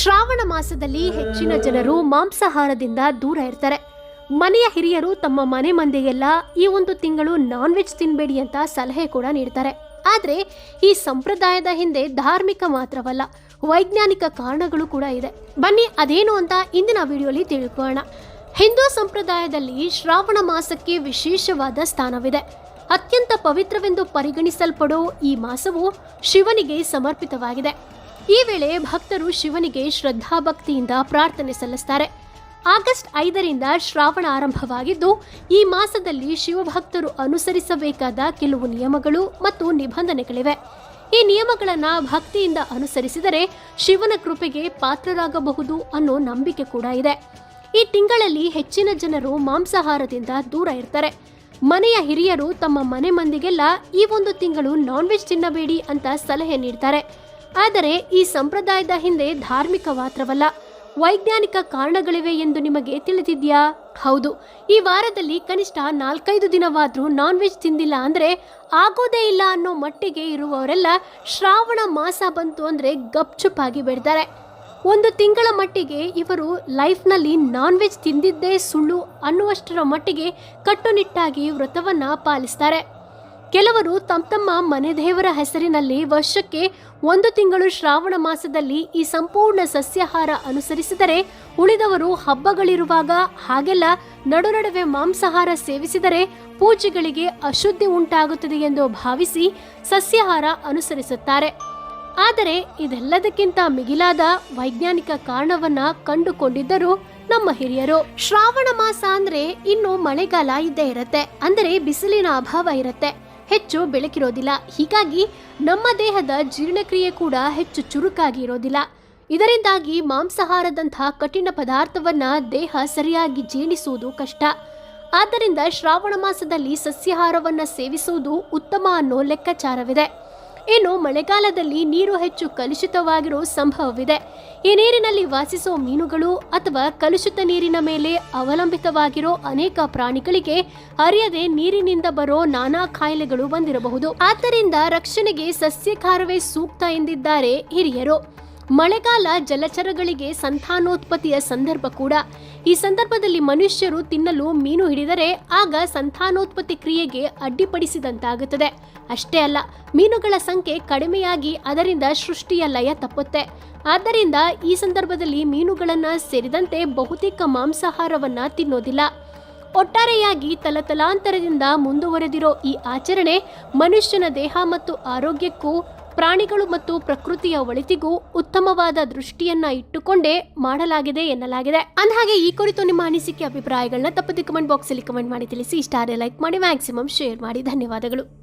ಶ್ರಾವಣ ಮಾಸದಲ್ಲಿ ಹೆಚ್ಚಿನ ಜನರು ಮಾಂಸಾಹಾರದಿಂದ ದೂರ ಇರ್ತಾರೆ. ಮನೆಯ ಹಿರಿಯರು ತಮ್ಮ ಮನೆ ಮಂದಿಗೆಲ್ಲ ಈ ಒಂದು ತಿಂಗಳು ನಾನ್ ವೆಜ್ ತಿನ್ನಬೇಡಿ ಅಂತ ಸಲಹೆ ಕೂಡ ನೀಡ್ತಾರೆ. ಆದರೆ ಈ ಸಂಪ್ರದಾಯದ ಹಿಂದೆ ಧಾರ್ಮಿಕ ಮಾತ್ರವಲ್ಲ, ವೈಜ್ಞಾನಿಕ ಕಾರಣಗಳು ಕೂಡ ಇದೆ. ಬನ್ನಿ ಅದೇನು ಅಂತ ಇಂದಿನ ವಿಡಿಯೋಲಿ ತಿಳ್ಕೊಳ್ಳೋಣ. ಹಿಂದೂ ಸಂಪ್ರದಾಯದಲ್ಲಿ ಶ್ರಾವಣ ಮಾಸಕ್ಕೆ ವಿಶೇಷವಾದ ಸ್ಥಾನವಿದೆ. ಅತ್ಯಂತ ಪವಿತ್ರವೆಂದು ಪರಿಗಣಿಸಲ್ಪಡೋ ಈ ಮಾಸವು ಶಿವನಿಗೆ ಸಮರ್ಪಿತವಾಗಿದೆ. ಈ ವೇಳೆ ಭಕ್ತರು ಶಿವನಿಗೆ ಶ್ರದ್ಧಾಭಕ್ತಿಯಿಂದ ಪ್ರಾರ್ಥನೆ ಸಲ್ಲಿಸ್ತಾರೆ. ಆಗಸ್ಟ್ ಐದರಿಂದ ಶ್ರಾವಣ ಆರಂಭವಾಗಿದ್ದು, ಈ ಮಾಸದಲ್ಲಿ ಶಿವಭಕ್ತರು ಅನುಸರಿಸಬೇಕಾದ ಕೆಲವು ನಿಯಮಗಳು ಮತ್ತು ನಿಬಂಧನೆಗಳಿವೆ. ಈ ನಿಯಮಗಳನ್ನು ಭಕ್ತಿಯಿಂದ ಅನುಸರಿಸಿದರೆ ಶಿವನ ಕೃಪೆಗೆ ಪಾತ್ರರಾಗಬಹುದು ಅನ್ನೋ ನಂಬಿಕೆ ಕೂಡ ಇದೆ. ಈ ತಿಂಗಳಲ್ಲಿ ಹೆಚ್ಚಿನ ಜನರು ಮಾಂಸಾಹಾರದಿಂದ ದೂರ ಇರ್ತಾರೆ. ಮನೆಯ ಹಿರಿಯರು ತಮ್ಮ ಮನೆ ಮಂದಿಗೆಲ್ಲ ಈ ಒಂದು ತಿಂಗಳು ನಾನ್ ವೆಜ್ ತಿನ್ನಬೇಡಿ ಅಂತ ಸಲಹೆ ನೀಡ್ತಾರೆ. ಆದರೆ ಈ ಸಂಪ್ರದಾಯದ ಹಿಂದೆ ಧಾರ್ಮಿಕ ಮಾತ್ರವಲ್ಲ ವೈಜ್ಞಾನಿಕ ಕಾರಣಗಳಿವೆ ಎಂದು ನಿಮಗೆ ತಿಳಿದಿದ್ಯಾ? ಹೌದು. ಈ ವಾರದಲ್ಲಿ ಕನಿಷ್ಠ ನಾಲ್ಕೈದು ದಿನವಾದರೂ ನಾನ್ ವೆಜ್ ತಿಂದಿಲ್ಲ ಅಂದರೆ ಆಗೋದೇ ಇಲ್ಲ ಅನ್ನೋ ಮಟ್ಟಿಗೆ ಇರುವವರೆಲ್ಲ ಶ್ರಾವಣ ಮಾಸ ಬಂತು ಅಂದರೆ ಗಪ್ಚುಪ್ಪಾಗಿ ಬಿಡ್ತಾರೆ ಒಂದು ತಿಂಗಳ ಮಟ್ಟಿಗೆ ಇವರು ಲೈಫ್ನಲ್ಲಿ ನಾನ್ ವೆಜ್ ತಿಂದಿದ್ದೇ ಸುಳ್ಳು ಅನ್ನುವಷ್ಟರ ಮಟ್ಟಿಗೆ ಕಟ್ಟುನಿಟ್ಟಾಗಿ ವ್ರತವನ್ನು ಪಾಲಿಸ್ತಾರೆ. ಕೆಲವರು ತಮ್ಮ ತಮ್ಮ ಮನೆ ದೇವರ ಹೆಸರಿನಲ್ಲಿ ವರ್ಷಕ್ಕೆ ಒಂದು ತಿಂಗಳು ಶ್ರಾವಣ ಮಾಸದಲ್ಲಿ ಈ ಸಂಪೂರ್ಣ ಸಸ್ಯಾಹಾರ ಅನುಸರಿಸಿದರೆ ಉಳಿದವರು ಹಬ್ಬಗಳಿರುವಾಗ ಹಾಗೆಲ್ಲ ನಡುನಡುವೆ ಮಾಂಸಾಹಾರ ಸೇವಿಸಿದರೆ ಪೂಜೆಗಳಿಗೆ ಅಶುದ್ಧಿ ಉಂಟಾಗುತ್ತದೆ ಎಂದು ಭಾವಿಸಿ ಸಸ್ಯಾಹಾರ ಅನುಸರಿಸುತ್ತಾರೆ. ಆದರೆ ಇದೆಲ್ಲದಕ್ಕಿಂತ ಮಿಗಿಲಾದ ವೈಜ್ಞಾನಿಕ ಕಾರಣವನ್ನ ಕಂಡುಕೊಂಡಿದ್ದರು ನಮ್ಮ ಹಿರಿಯರು, ಶ್ರಾವಣ ಮಾಸ ಅಂದ್ರೆ ಇನ್ನು ಮಳೆಗಾಲ ಇದ್ದೇ ಇರುತ್ತೆ, ಅಂದರೆ ಬಿಸಿಲಿನ ಅಭಾವ ಇರತ್ತೆ. ಹೆಚ್ಚು ಬೆಳಕಿರೋದಿಲ್ಲ. ಹೀಗಾಗಿ ನಮ್ಮ ದೇಹದ ಜೀರ್ಣಕ್ರಿಯೆ ಕೂಡ ಹೆಚ್ಚು ಚುರುಕಾಗಿ ಇರೋದಿಲ್ಲ. ಇದರಿಂದಾಗಿ ಮಾಂಸಾಹಾರದಂತಹ ಕಠಿಣ ಪದಾರ್ಥವನ್ನ ದೇಹ ಸರಿಯಾಗಿ ಜೀರ್ಣಿಸುವುದು ಕಷ್ಟ. ಆದ್ದರಿಂದ ಶ್ರಾವಣ ಮಾಸದಲ್ಲಿ ಸಸ್ಯಾಹಾರವನ್ನು ಸೇವಿಸುವುದು ಉತ್ತಮ ಅನ್ನೋ ಲೆಕ್ಕಾಚಾರವಿದೆ. ಇನ್ನು ಮಳೆಗಾಲದಲ್ಲಿ ನೀರು ಹೆಚ್ಚು ಕಲುಷಿತವಾಗಿರೋ ಸಂಭವವಿದೆ. ಈ ನೀರಿನಲ್ಲಿ ವಾಸಿಸೋ ಮೀನುಗಳು ಅಥವಾ ಕಲುಷಿತ ನೀರಿನ ಮೇಲೆ ಅವಲಂಬಿತವಾಗಿರೋ ಅನೇಕ ಪ್ರಾಣಿಗಳಿಗೆ ಅರಿಯದೆ ನೀರಿನಿಂದ ಬರೋ ನಾನಾ ಕಾಯಿಲೆಗಳು ಬಂದಿರಬಹುದು. ಆದ್ದರಿಂದ ರಕ್ಷಣೆಗೆ ಸಸ್ಯಕಾರವೇ ಸೂಕ್ತ ಎಂದಿದ್ದಾರೆ ಹಿರಿಯರು. ಮಳೆಗಾಲ ಜಲಚರಗಳಿಗೆ ಸಂತಾನೋತ್ಪತ್ತಿಯ ಸಂದರ್ಭ ಕೂಡ. ಈ ಸಂದರ್ಭದಲ್ಲಿ ಮನುಷ್ಯರು ತಿನ್ನಲು ಮೀನು ಹಿಡಿದರೆ ಆಗ ಸಂತಾನೋತ್ಪತ್ತಿ ಕ್ರಿಯೆಗೆ ಅಡ್ಡಿಪಡಿಸಿದಂತಾಗುತ್ತದೆ. ಅಷ್ಟೇ ಅಲ್ಲ, ಮೀನುಗಳ ಸಂಖ್ಯೆ ಕಡಿಮೆಯಾಗಿ ಅದರಿಂದ ಸೃಷ್ಟಿಯ ಲಯ ತಪ್ಪುತ್ತೆ. ಆದ್ದರಿಂದ ಈ ಸಂದರ್ಭದಲ್ಲಿ ಮೀನುಗಳನ್ನು ಸೇರಿದಂತೆ ಬಹುತೇಕ ಮಾಂಸಾಹಾರವನ್ನ ತಿನ್ನೋದಿಲ್ಲ. ಒಟ್ಟಾರೆಯಾಗಿ ತಲತಲಾಂತರದಿಂದ ಮುಂದುವರೆದಿರೋ ಈ ಆಚರಣೆ ಮನುಷ್ಯನ ದೇಹ ಮತ್ತು ಆರೋಗ್ಯಕ್ಕೂ ಪ್ರಾಣಿಗಳು ಮತ್ತು ಪ್ರಕೃತಿಯ ಒಳಿತಿಗೂ ಉತ್ತಮವಾದ ದೃಷ್ಟಿಯನ್ನ ಇಟ್ಟುಕೊಂಡೇ ಮಾಡಲಾಗಿದೆ ಎನ್ನಲಾಗಿದೆ. ಅಂದಹಾಗೆ ಈ ಕುರಿತು ನಿಮ್ಮ ಅನಿಸಿಕೆ ಅಭಿಪ್ರಾಯಗಳನ್ನ ತಪ್ಪದೆ ಕಮೆಂಟ್ ಬಾಕ್ಸ್ ಅಲ್ಲಿ ಕಮೆಂಟ್ ಮಾಡಿ ತಿಳಿಸಿ. ಇಷ್ಟ ಲೈಕ್ ಮಾಡಿ ಮ್ಯಾಕ್ಸಿಮಮ್ ಶೇರ್ ಮಾಡಿ. ಧನ್ಯವಾದಗಳು.